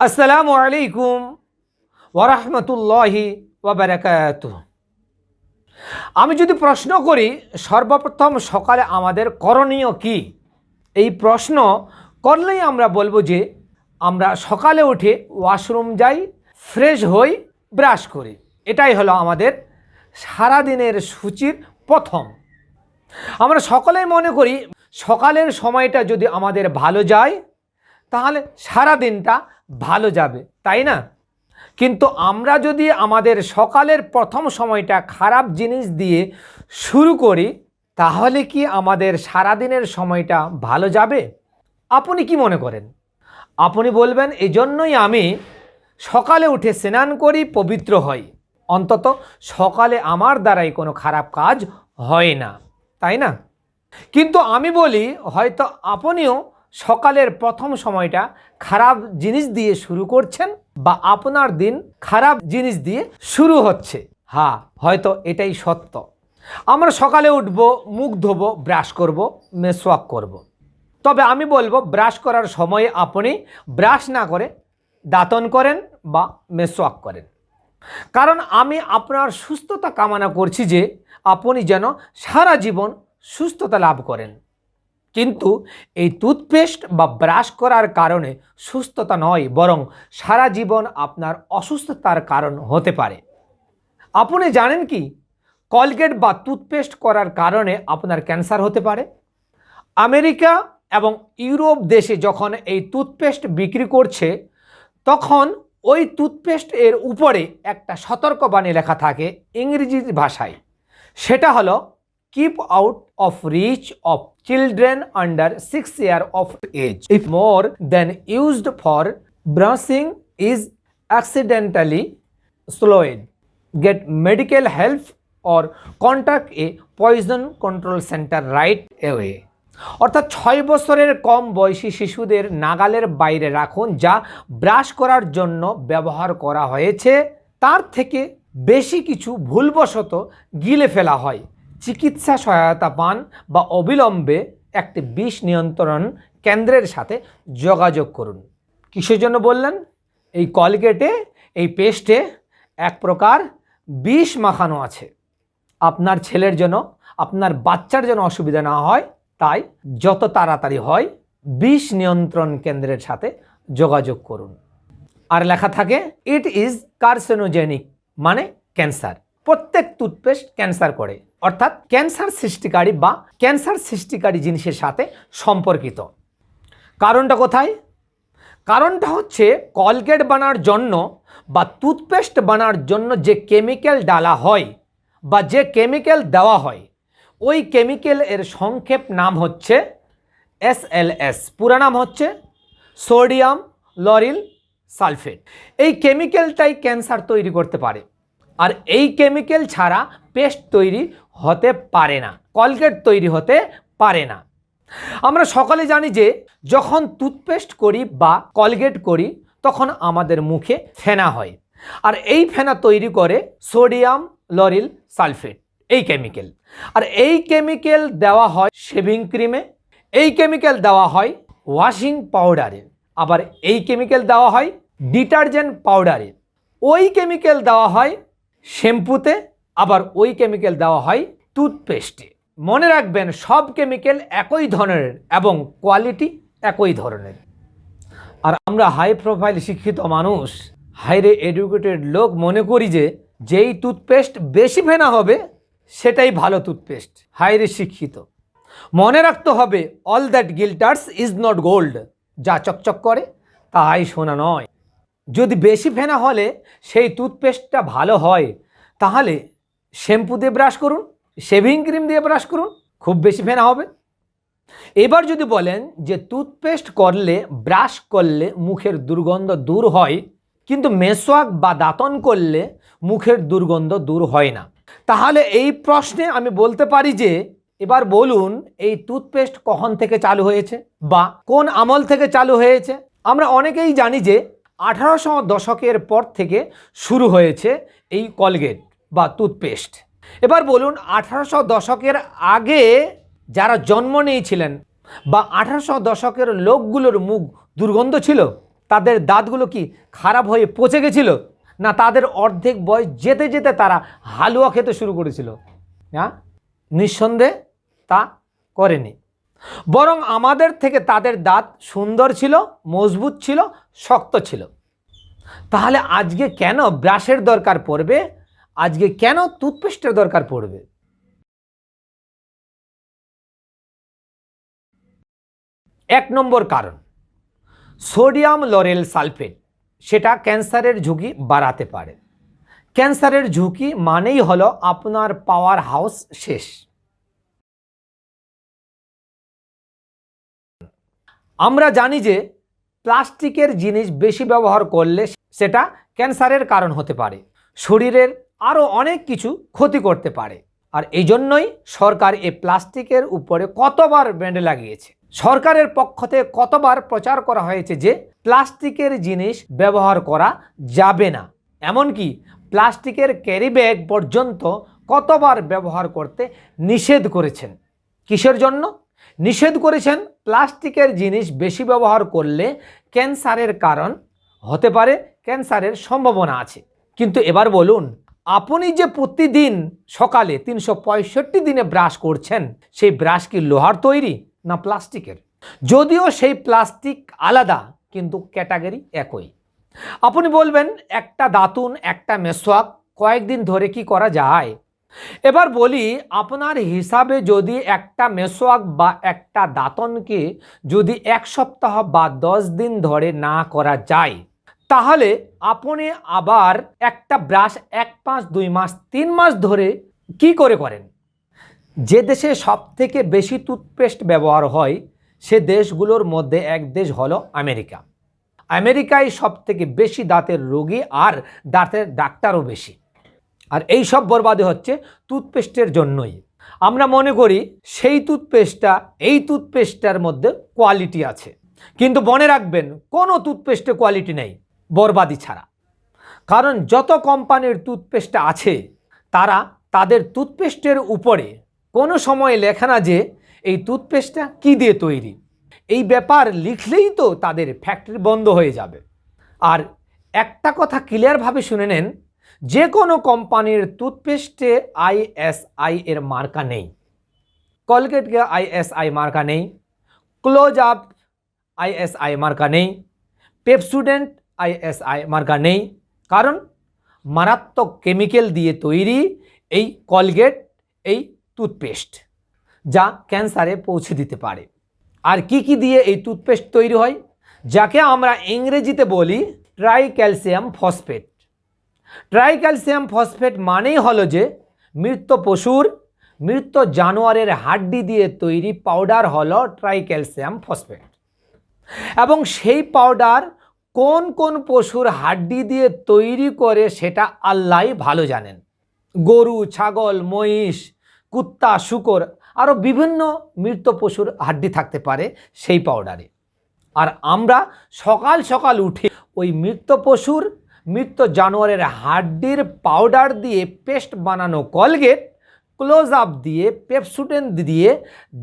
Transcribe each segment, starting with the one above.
আসসালামু আলাইকুম ওরহমতুল্লাহি ওবরাকাত আমি যদি প্রশ্ন করি, সর্বপ্রথম সকালে আমাদের করণীয় কি? এই প্রশ্ন করলেই আমরা বলব যে, আমরা সকালে উঠে ওয়াশরুম যাই, ফ্রেশ হই, ব্রাশ করি। এটাই হলো আমাদের সারাদিনের সূচির প্রথম। আমরা সকলেই মনে করি, সকালের সময়টা যদি আমাদের ভালো যায়, তাহলে সারা দিনটা ভালো যাবে, তাই না? কিন্তু আমরা যদি আমাদের সকালের প্রথম সময়টা খারাপ জিনিস দিয়ে শুরু করি, তাহলে কি আমাদের সারাদিনের সময়টা ভালো যাবে? আপনি কি মনে করেন? আপনি বলবেন, এজন্যই আমি সকালে উঠে স্নান করি, পবিত্র হই। অন্তত সকালে আমার দ্বারাই কোনো খারাপ কাজ হয় না। তাই না? কিন্তু আমি বলি, হয়তো আপনিও সকালের প্রথম সময়টা খারাপ জিনিস দিয়ে শুরু করছেন বা আপনার দিন খারাপ জিনিস দিয়ে শুরু হচ্ছে। হ্যাঁ হয়তো এটাই সত্য। আমরা সকালে উঠব, মুখ ধোবো, ব্রাশ করব মেসওয়াক করব। তবে আমি বলব, ব্রাশ করার সময়ে আপনি ব্রাশ না করে দাঁতন করেন বা মেসওয়াক করেন। কারণ আমি আপনার সুস্থতা কামনা করছি যে আপনি যেন সারা জীবন সুস্থতা লাভ করেন। কিন্তু এই টুথপেস্ট বা ব্রাশ করার কারণে সুস্থতা নয়, বরং সারা জীবন আপনার অসুস্থতার কারণ হতে পারে। আপনি জানেন কি? কলগেট বা টুথপেস্ট করার কারণে আপনার ক্যান্সার হতে পারে। আমেরিকা এবং ইউরোপ দেশে যখন এই টুথপেস্ট বিক্রি করছে, তখন ওই টুথপেস্ট এর উপরে একটা সতর্কবাণী লেখা থাকে ইংরেজি ভাষায়। সেটা হলো keep out of reach of children under six year of age if more than used for brushing is accidentally swallowed get medical help or contact a poison control center right away. অর্থাৎ ছয় বছরের কম বয়সী শিশুদের নাগালের বাইরে রাখুন যা brush করার জন্য ব্যবহার করা হয়েছে। তার থেকে বেশি কিছু ভুলবশত গিলে ফেলা হয়। চিকিৎসা সহায়তা পান বা অবিলম্বে একটি বিষ নিয়ন্ত্রণ কেন্দ্রের সাথে যোগাযোগ করুন। কিসের জন্য বললেন? এই কলগেটে, এই পেস্টে এক প্রকার বিষ মাখানো আছে। আপনার ছেলের জন্য, আপনার বাচ্চার যেন অসুবিধা না হয়, তাই যত তাড়াতাড়ি হয় বিষ নিয়ন্ত্রণ কেন্দ্রের সাথে যোগাযোগ করুন। আর লেখা থাকে ইট ইজ কার্সেনোজেনিক মানে ক্যান্সার। প্রত্যেক টুথপেস্ট ক্যান্সার করে। অর্থাৎ ক্যান্সার সৃষ্টিকারী বা ক্যান্সার সৃষ্টিকারী জিনিসের সাথে সম্পর্কিত। কারণটা কোথায়? কারণটা হচ্ছে কলগেট বানার জন্য বা টুথপেস্ট বানার জন্য যে কেমিক্যাল ডালা হয় বা যে কেমিক্যাল দেওয়া হয়, ওই কেমিক্যাল এর সংক্ষেপ নাম হচ্ছে এসএলএস পুরা নাম হচ্ছে সোডিয়াম লরিল সালফেট। এই কেমিক্যালটাই ক্যান্সার তৈরি করতে পারে। আর এই কেমিক্যাল ছাড়া পেস্ট তৈরি হতে পারে না, কলগেট তৈরি হতে পারে না। আমরা সকলে জানি যে, যখন টুথপেস্ট করি বা কলগেট করি, তখন আমাদের মুখে ফেনা হয়। আর এই ফেনা তৈরি করে সোডিয়াম লরিল সালফেট, এই কেমিক্যাল। আর এই কেমিক্যাল দেওয়া হয় শেভিং ক্রিমে, এই কেমিক্যাল দেওয়া হয় ওয়াশিং পাউডারে। আবার এই কেমিক্যাল দেওয়া হয় ডিটারজেন্ট পাউডারে। ওই কেমিক্যাল দেওয়া হয় শ্যাম্পুতে আবার ওই কেমিক্যাল দেওয়া হয় টুথপেস্টে মনে রাখবেন, সব কেমিক্যাল একই ধরনের এবং কোয়ালিটি একই ধরনের। আর আমরা হাই প্রোফাইল শিক্ষিত মানুষ হাইরে এডুকেটেড লোক মনে করি যে, যেই টুথপেস্ট বেশি ফেনা হবে, সেটাই ভালো টুথপেস্ট হাইরে শিক্ষিত। মনে রাখতে হবে all that glitters is not gold যা চকচক করে, তাই শোনা নয়। যদি বেশি ফেনা হলে, সেই টুথপেস্টটা ভালো হয়, তাহলে শ্যাম্পু দিয়ে ব্রাশ করুন, শেভিং ক্রিম দিয়ে ব্রাশ করুন, খুব বেশি ফেনা হবে। এবার যদি বলেন যে টুথপেস্ট করলে, ব্রাশ করলে মুখের দুর্গন্ধ দূর হয়, কিন্তু মেসওয়াক বা দাঁতন করলে মুখের দুর্গন্ধ দূর হয় না। তাহলে এই প্রশ্নে আমি বলতে পারি যে, এবার বলুন এই টুথপেস্ট কখন থেকে চালু হয়েছে বা কোন আমল থেকে চালু হয়েছে? আমরা অনেকেই জানি যে আঠারোশো দশকের পর থেকে শুরু হয়েছে এই কলগেট। বা টুথপেস্ট। এবার বলুন, আঠারোশো দশকের আগে যারা জন্ম নিয়েছিলেন বা আঠারোশো দশকের লোকগুলোর মুখ দুর্গন্ধ ছিল, তাদের দাঁতগুলো কি খারাপ হয়ে পচে গেছিল? না তাদের অর্ধেক বয়স যেতে যেতে তারা হালুয়া খেতে শুরু করেছিল? হ্যাঁ নিঃসন্দেহে তা করেনি। বরং আমাদের থেকে তাদের দাঁত সুন্দর ছিল, মজবুত ছিল, শক্ত ছিল। তাহলে আজকে কেন ব্রাশের দরকার পড়বে? আজকে কেন টুথপেস্টের দরকার পড়বে? এক নম্বর কারণ, সোডিয়াম লরেল সালফেট, সেটা ক্যান্সারের ঝুঁকি বাড়াতে পারে। ক্যান্সারের ঝুঁকি মানেই হলো আপনার পাওয়ার হাউস শেষ। আমরা জানি যে প্লাস্টিকের জিনিস বেশি ব্যবহার করলে সেটা ক্যান্সারের কারণ হতে পারে। শরীরের আরও অনেক কিছু ক্ষতি করতে পারে। আর এই জন্যই সরকার এই প্লাস্টিকের উপরে কতবার ব্যান্ড লাগিয়েছে। সরকারের পক্ষ থেকে কতবার প্রচার করা হয়েছে যে প্লাস্টিকের জিনিস ব্যবহার করা যাবে না। এমনকি প্লাস্টিকের ক্যারি ব্যাগ পর্যন্ত কতবার ব্যবহার করতে নিষেধ করেছেন। কিসের জন্য? নিষেধ করেছেন প্লাস্টিকের জিনিস বেশি ব্যবহার করলে ক্যান্সারের কারণ হতে পারে, ক্যান্সারের সম্ভাবনা আছে। কিন্তু এবার বলুন আপনি যে প্রতিদিন সকালে তিনশো পঁয়ষট্টি দিনে ব্রাশ করছেন, সেই ব্রাশ কি লোহার তৈরি না প্লাস্টিকের? যদিও সেই প্লাস্টিক আলাদা, কিন্তু ক্যাটাগরি একই। আপনি বলবেন, একটা দাতুন, একটা মেসোয়াক, কয়েকদিন ধরে কি করা যায়? এবার বলি, আপনার হিসাবে যদি একটা মেসোয়াক বা একটা দাঁতনকে যদি এক সপ্তাহ বা দশ দিন ধরে না করা যায় তাহলে আপনি আবার একটা ব্রাশ এক মাস, দুই মাস, তিন মাস ধরে কি করে করেন? যে দেশে সব থেকে বেশি টুথপেস্ট ব্যবহার হয়, সে দেশগুলোর মধ্যে এক দেশ হলো আমেরিকা। আমেরিকায় সব থেকে বেশি দাঁতের রোগী আর দাঁতের ডাক্তারও বেশি। আর এই সব বরবাদে হচ্ছে টুথপেস্টের জন্যই। আমরা মনে করি সেই টুথপেস্টটা এই টুথপেস্টটার মধ্যে কোয়ালিটি আছে। কিন্তু মনে রাখবেন, কোনো টুথপেস্টে কোয়ালিটি নেই। বরবাদি ছাড়া। কারণ যত কোম্পানির টুথপেস্ট আছে, তারা তাদের টুথপেস্টের উপরে কোনো সময় লেখা না যে এই টুথপেস্টটা কী দিয়ে তৈরি। এই ব্যাপার লিখলেই তো তাদের ফ্যাক্টরি বন্ধ হয়ে যাবে। আর একটা কথা ক্লিয়ারভাবে শুনে নেন, যে কোনো কোম্পানির টুথপেস্টে আইএসআই এর মার্কা নেই। কলগেটকে আইএসআই মার্কা নেই। ক্লোজ আপ আইএসআই মার্কা নেই। পেপসুডেন্ট আইএসআই মার্কা নেই। কারণ মারাত্মক কেমিক্যাল দিয়ে তৈরি এই কলগেট, এই টুথপেস্ট, যা ক্যান্সারে পৌঁছে দিতে পারে। আর কি কি দিয়ে এই টুথপেস্ট তৈরি হয়? যাকে আমরা ইংরেজিতে বলি tri calcium phosphate. Tri calcium phosphate মানেই হলো যে মৃত পশুর মৃত জানোয়ারের হাড্ডি দিয়ে তৈরি পাউডার হলো ট্রাই ক্যালসিয়াম ফসফেট। এবং সেই পাউডার কোন কোন পশুর হাড্ডি দিয়ে তৈরি করে সেটা আল্লাহ ভালো জানেন। গরু, ছাগল, মহিষ, কুত্তা, শুকর আরও বিভিন্ন মৃত পশুর হাড্ডি থাকতে পারে সেই পাউডারে আর আমরা সকাল সকাল উঠে ওই মৃত পশুর মৃত জানোয়ারের হাড্ডির পাউডার দিয়ে পেস্ট বানানো কলগেট ক্লোজ আপ দিয়ে পেপসুটেন দিয়ে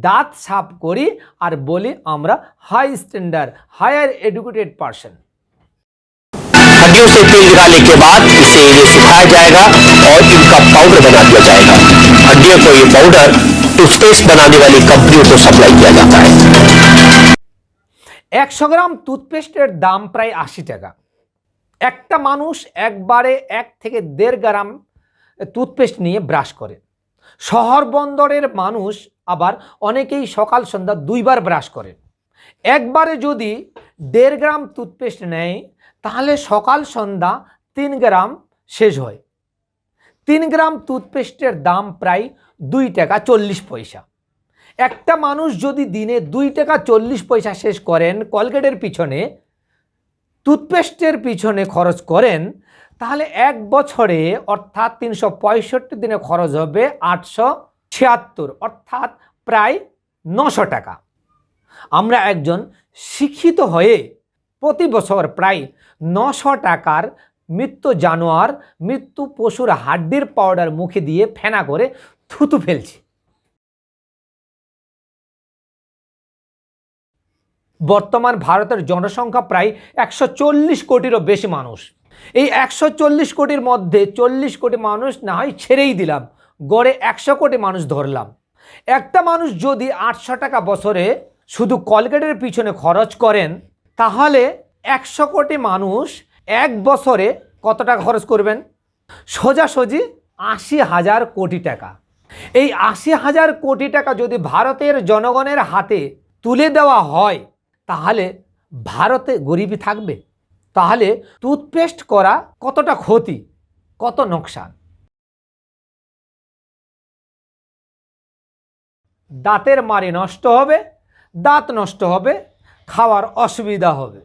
দাঁত সাফ করি আর বলি আমরা high standard higher educated person हड्डियों से तेल निकालने के बाद इसे इन्हें सुखाया जाएगा और इनका पाउडर बना दिया जाएगा हड्डियों को ये पाउडर टूथपेस्ट बनाने वाली कंपनियों को सप्लाई किया जाता है একশো গ্রাম টুথপেস্টের দাম প্রায় আশি টাকা একটা মানুষ একবারে এক থেকে দেড় গ্রাম টুথপেস্ট নিয়ে ব্রাশ করে শহর বন্দরের মানুষ আবার অনেকেই সকাল সন্ধ্যা দুইবার ব্রাশ করে একবারে যদি দেড় গ্রাম টুথপেস্ট নেয় তাহলে সকাল সন্ধ্যা তিন গ্রাম শেষ হয়। তিন গ্রাম টুথপেস্টের দাম প্রায় দুই টাকা চল্লিশ পয়সা। একটা মানুষ যদি দিনে দুই টাকা চল্লিশ পয়সা শেষ করেন কলগেটের পিছনে টুথপেস্টের পিছনে খরচ করেন, তাহলে এক বছরে অর্থাৎ তিনশো পঁয়ষট্টি দিনে খরচ হবে আটশো ছিয়াত্তর, অর্থাৎ প্রায় নশো টাকা। আমরা একজন শিক্ষিত হয়ে প্রতি বছর প্রায় নশো টাকার মৃত্যু জানোয়ার, মৃত্যু পশুর হাড্ডির পাউডার মুখে দিয়ে ফেনা করে থুতু ফেলছে। বর্তমান ভারতের জনসংখ্যা প্রায় একশো চল্লিশ কোটিরও বেশি মানুষ। এই একশো চল্লিশ কোটির মধ্যে চল্লিশ কোটি মানুষ না হয় ছেড়েই দিলাম, গড়ে একশো কোটি মানুষ ধরলাম। একটা মানুষ যদি আটশো টাকা বছরে শুধু কলগেটের পিছনে খরচ করেন তাহলে একশো কোটি মানুষ এক বছরে কত টাকা খরচ করবেন? সোজাসুজি আশি হাজার কোটি টাকা। এই আশি হাজার কোটি টাকা যদি ভারতের জনগণের হাতে তুলে দেওয়া হয়, তাহলে ভারতে গরিবী থাকবে। তাহলে টুথপেস্ট করা কতটা ক্ষতি, কত নোকসান? দাঁতের মারি নষ্ট হবে, দাঁত নষ্ট হবে খাওয়ার অসুবিধা হবে।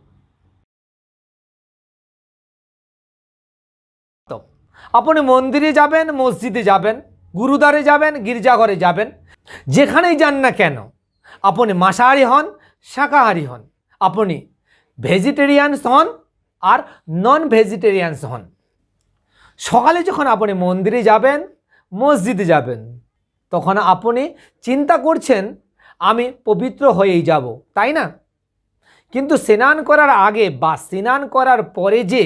আপনি মন্দিরে যাবেন, মসজিদে যাবেন, গুরুদ্বারে যাবেন, গির্জাঘরে যাবেন, যেখানেই যান না কেন, আপনি মাসাহারি হন, শাকাহারি হন, আপনি ভেজিটেরিয়ানস হন আর নন ভেজিটেরিয়ানস হন। সকালে যখন আপনি মন্দিরে যাবেন, মসজিদে যাবেন, তখন আপনি চিন্তা করছেন, আমি পবিত্র হয়েই যাব, তাই না? কিন্তু স্নান করার আগে বা স্নান করার পরে যে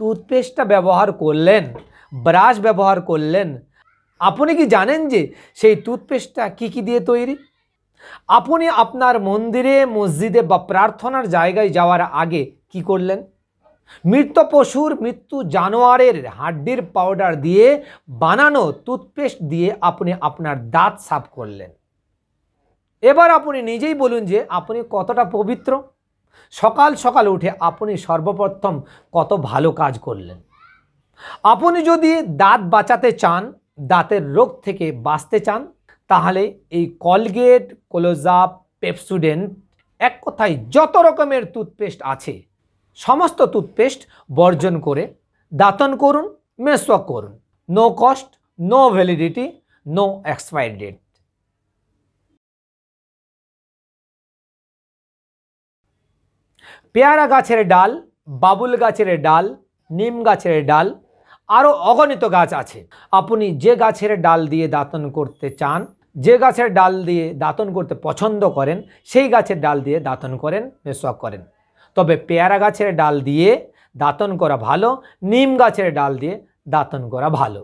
টুথপেস্টটা ব্যবহার করলেন ব্রাশ ব্যবহার করলেন, আপনি কি জানেন যে সেই টুথপেস্টটা কী কী দিয়ে তৈরি? আপনি আপনার মন্দিরে, মসজিদে বা প্রার্থনার জায়গায় যাওয়ার আগে কি করলেন? মৃত পশুর মৃত্যু জানোয়ারের হাড্ডির পাউডার দিয়ে বানানো টুথপেস্ট দিয়ে আপনি আপনার দাঁত সাফ করলেন। এবার আপনি নিজেই বলুন যে আপনি কতটা পবিত্র? সকাল সকাল উঠে আপনি সর্বপ্রথম কত ভালো কাজ করলেন। আপনি যদি দাঁত বাঁচাতে চান, দাঁতের রোগ থেকে বাঁচতে চান, তাহলে এই কলগেট কোলোজাপ পেপসুডেন্ট এক কথায় যত রকমের টুথপেস্ট আছে, সমস্ত টুথপেস্ট বর্জন করে দাঁতন করুন, মেসওয়াক করুন। No cost no validity no expiry date পেয়ারা গাছের ডাল, বাবুল গাছের ডাল, নিম গাছের ডাল আরও অগণিত গাছ আছে। আপনি যে গাছের ডাল দিয়ে দাঁতন করতে চান, যে গাছের ডাল দিয়ে দাঁতন করতে পছন্দ করেন, সেই গাছের ডাল দিয়ে দাঁতন করেন মেসওয়াক করেন। তবে পেয়ারা গাছের ডাল দিয়ে দাঁতন করা ভালো, নিম গাছের ডাল দিয়ে দাঁতন করা ভালো।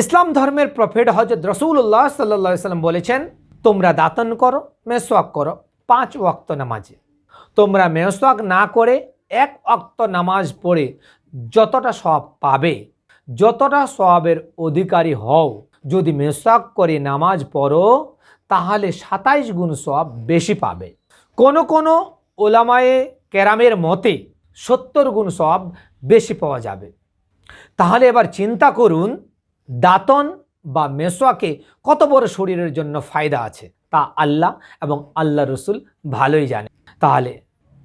ইসলাম ধর্মের প্রফেট হজরত রসুল্লাহ সাল্লা সাল্লাম বলেছেন, তোমরা দাঁতন করো মেসওয়াক করো, পাঁচ ওয়াক্ত নামাজে। তোমরা মেসওয়াক না করে এক অক্ত নামাজ পড়ে যতটা সব পাবে, যতটা সবের অধিকারী হও। যদি মেসওয়াক করে নামাজ পড়ো, তাহলে সাতাইশ গুণ সব বেশি পাবে। কোনো কোনো ওলামায়ে ক্যারামের মতে সত্তর গুণ সব বেশি পাওয়া যাবে। তাহলে এবার চিন্তা করুন, দাঁতন বা মেসোয়াকে কত বড় শরীরের জন্য ফায়দা আছে তা আল্লাহ এবং আল্লাহ রসুল ভালোই জানে তাহলে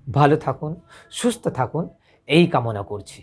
ভালো থাকুন সুস্থ থাকুন এই কামনা করছি।